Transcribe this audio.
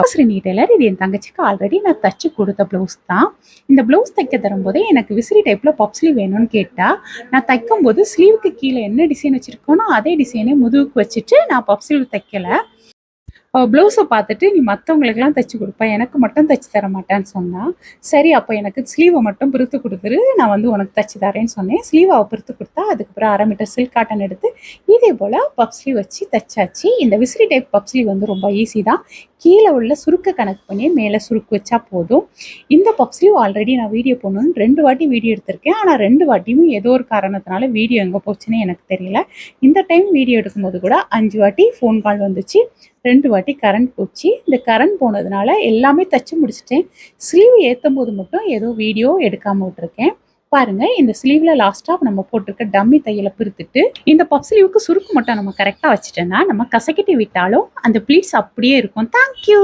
Srini Taylor இது என் தங்கச்சிக்கு already நான் தச்சு கொடுத்த ப்ளவுஸ் தான். இந்த ப்ளவுஸ் தைக்க தரும்போதே எனக்கு விசிறி டைப்பில் பப் ஸ்லீவ் வேணும்னு கேட்டால் நான் தைக்கும் போது ஸ்லீவுக்கு கீழே என்ன டிசைன் வச்சுருக்கோனோ அதே டிசைனே முதுகுக்கு வச்சுட்டு நான் பப் ஸ்லீவ் தைக்கலை. ப்ளவுஸை பார்த்துட்டு நீ மற்றவங்களுக்கெல்லாம் தைச்சி கொடுப்பேன் எனக்கு மட்டும் தைச்சி தர மாட்டேன்னு சொன்னான் சரி அப்போ எனக்கு ஸ்லீவை மட்டும் பிரித்து கொடுத்துரு நான் வந்து உனக்கு தைச்சி தரேன்னு சொன்னேன். ஸ்லீவை பிரித்து கொடுத்தா அதுக்கப்புறம் அரை மீட்டர் சில்க் காட்டன் எடுத்து இதே போல் பப் ஸ்லீவ் வச்சு தைச்சாச்சு. இந்த விசிறி டைப் பப் ஸ்லீவ் வந்து ரொம்ப ஈஸி தான். கீழே உள்ள சுருக்க கணக்கு பண்ணி மேலே சுருக்கு வச்சா போதும். இந்த பப் ஸ்லீவ் ஆல்ரெடி நான் வீடியோ போடணும்னு ரெண்டு வாட்டி வீடியோ எடுத்திருக்கேன். ஆனால் ரெண்டு வாட்டியும் ஏதோ ஒரு காரணத்தினால வீடியோ எங்கே போச்சுன்னு எனக்கு தெரியல. இந்த டைம் வீடியோ எடுக்கும்போது கூட அஞ்சு வாட்டி ஃபோன் கால் வந்துச்சு. ரெண்டு வாட்டி கரண்ட் போச்சு. இந்த கரண்ட் போனதுனால எல்லாமே தச்சு முடிச்சிட்டேன். ஸ்லீவ் ஏற்றும் போது மட்டும் ஏதோ வீடியோ எடுக்காமல் விட்டுருக்கேன். பாருங்க இந்த ஸ்லீவ்ல லாஸ்டா நம்ம போட்டிருக்க டம்மி தையலை பிரித்துட்டு இந்த பப் ஸ்லீவுக்கு சுருக்கு மட்டும் நம்ம கரெக்டாக வச்சுட்டோம்னா நம்ம கசக்கிட்டு விட்டாலும் அந்த ப்ளீட்ஸ் அப்படியே இருக்கும். தேங்க்யூ